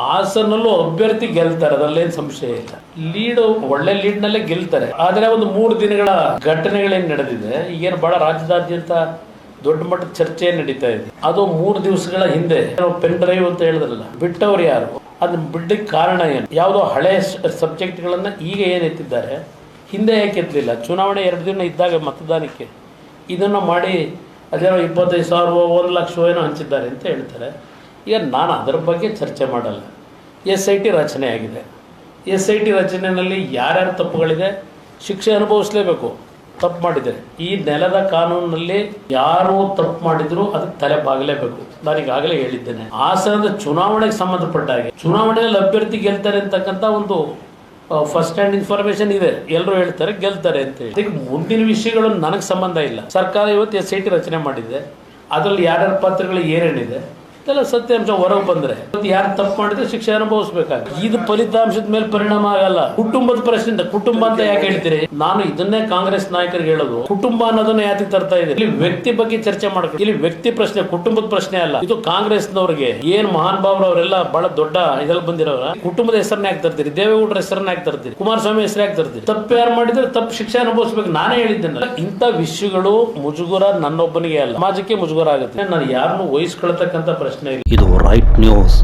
ಹಾಸನಲ್ಲೂ ಅಭ್ಯರ್ಥಿ ಗೆಲ್ತಾರೆ, ಅದರಲ್ಲೇನು ಸಂಶಯ ಇಲ್ಲ. ಲೀಡ್ ಒಳ್ಳೆ ಲೀಡ್ನಲ್ಲೇ ಗೆಲ್ತಾರೆ. ಆದರೆ ಒಂದು ಮೂರು ದಿನಗಳ ಘಟನೆಗಳೇನು ನಡೆದಿದೆ, ಈಗೇನು ಬಹಳ ರಾಜ್ಯದಾದ್ಯಂತ ದೊಡ್ಡ ಮಟ್ಟದ ಚರ್ಚೆ ನಡೀತಾ ಇದೆ. ಅದು ಮೂರು ದಿವಸಗಳ ಹಿಂದೆ ಪೆನ್ ಡ್ರೈವ್ ಅಂತ ಹೇಳಿದ್ರಲ್ಲ, ಬಿಟ್ಟವ್ರು ಯಾರು? ಅದನ್ನ ಬಿಡ್ಲಿಕ್ಕೆ ಕಾರಣ ಏನು? ಯಾವುದೋ ಹಳೆ ಸಬ್ಜೆಕ್ಟ್ಗಳನ್ನ ಈಗ ಏನು ಎತ್ತಿದ್ದಾರೆ? ಹಿಂದೆ ಯಾಕೆ ಎತ್ತಲಿಲ್ಲ ಚುನಾವಣೆ ಎರಡು ದಿನ ಇದ್ದಾಗ ಮತದಾನಕ್ಕೆ ಇದನ್ನು ಮಾಡಿ ಅದೇನೋ ಇಪ್ಪತ್ತೈದು ಸಾವಿರ ಒಂದು ಲಕ್ಷ ಏನೋ ಹಂಚಿದ್ದಾರೆ ಅಂತ ಹೇಳ್ತಾರೆ. ಈಗ ನಾನು ಅದರ ಬಗ್ಗೆ ಚರ್ಚೆ ಮಾಡಲ್ಲ. ಎಸ್ ಐ ಟಿ ರಚನೆ ಆಗಿದೆ. ಎಸ್ ಐ ಟಿ ರಚನೆಯಲ್ಲಿ ಯಾರ್ಯಾರು ತಪ್ಪುಗಳಿದೆ? ಶಿಕ್ಷೆ ಅನುಭವಿಸಲೇಬೇಕು. ತಪ್ಪು ಮಾಡಿದ್ದಾರೆ. ಈ ನೆಲದ ಕಾನೂನಿನಲ್ಲಿ ಯಾರು ತಪ್ಪು ಮಾಡಿದ್ರು ಅದಕ್ಕೆ ತಲೆ ಬಾಗಲೇಬೇಕು. ನಾನು ಈಗಾಗಲೇ ಹೇಳಿದ್ದೇನೆ. ಹಾಸನದ ಚುನಾವಣೆಗೆ ಸಂಬಂಧಪಟ್ಟ ಹಾಗೆ. ಚುನಾವಣೆಯಲ್ಲಿ ಅಭ್ಯರ್ಥಿ ಗೆಲ್ತಾರೆ ಅಂತಕ್ಕಂಥ ಒಂದು ಫಸ್ಟ್ ಹ್ಯಾಂಡ್ ಇನ್ಫಾರ್ಮೇಶನ್ ಇದೆ. ಎಲ್ಲರೂ ಹೇಳ್ತಾರೆ, ಗೆಲ್ತಾರೆ ಅಂತ ಹೇಳಿ. ಮುಂದಿನ ವಿಷಯಗಳು ನನಗೆ ಸಂಬಂಧ ಇಲ್ಲ. ಸರ್ಕಾರ ಇವತ್ತು ಎಸ್ ಐ ಟಿ ರಚನೆ ಮಾಡಿದೆ. ಅದರಲ್ಲಿ ಯಾರ್ಯಾರ ಪಾತ್ರಗಳು ಏನೇನಿದೆ? ಇದೆಲ್ಲ ಸತ್ಯಾಂಶ ಹೊರಗೆ ಬಂದ್ರೆ. ಯಾರು ತಪ್ಪು ಮಾಡಿದ್ರೆ ಶಿಕ್ಷೆ ಅನುಭವಿಸಬೇಕಾಗಿ ಇದು ಫಲಿತಾಂಶದ ಮೇಲೆ ಪರಿಣಾಮ ಆಗಲ್ಲ. ಕುಟುಂಬದ ಪ್ರಶ್ನೆ ಕುಟುಂಬ ಅಂತ ಯಾಕೆ ಹೇಳ್ತೀರಿ? ನಾನು ಇದನ್ನೇ ಕಾಂಗ್ರೆಸ್ ನಾಯಕರಿಗೆ ಹೇಳೋದು. ಕುಟುಂಬ ಅನ್ನೋದನ್ನ ಯಾಕೆ ತರ್ತಾ ಇದೆ ಇಲ್ಲಿ ವ್ಯಕ್ತಿ ಬಗ್ಗೆ ಚರ್ಚೆ ಮಾಡಬೇಕು ಇಲ್ಲಿ ವ್ಯಕ್ತಿ ಪ್ರಶ್ನೆ, ಕುಟುಂಬದ ಪ್ರಶ್ನೆ ಅಲ್ಲ. ಇದು ಕಾಂಗ್ರೆಸ್ನವ್ರಿಗೆ, ಏನ್ ಮಹಾನ್ ಅವರೆಲ್ಲ ಬಹಳ ದೊಡ್ಡ ಇದ್ರಲ್ಲಿ ಬಂದಿರೋರ, ಕುಟುಂಬದ ಹೆಸರನ್ನ ಯಾಕೆ ತರ್ತೀರಿ? ದೇವೇಗೌಡರ ಹೆಸರನ್ನ ಯಾಕೆ ತರ್ತೀರಿ? ಕುಮಾರಸ್ವಾಮಿ ಹೆಸರು ಯಾಕೆ ತರ್ತೀರಿ? ತಪ್ಪು ಯಾರು ಮಾಡಿದ್ರೆ ತಪ್ಪು ಶಿಕ್ಷೆ ಅನುಭವಿಸ್ಬೇಕು. ನಾನೇ ಹೇಳಿದ್ದೇನೆ ಇಂಥ ವಿಷಯಗಳು ಮುಜುಗುರ ನನ್ನೊಬ್ಬನಿಗೆ ಅಲ್ಲ. ಸಮಾಜಕ್ಕೆ ಮುಜುಗುರ ಆಗುತ್ತೆ. ನಾನು ಯಾರನ್ನು ವಹಿಸ್ಕೊಳ್ತಕ್ಕಂಥ ಪ್ರಶ್ನೆ ಇಲ್ಲ ಇದು ರೈಟ್ ನ್ಯೂಸ್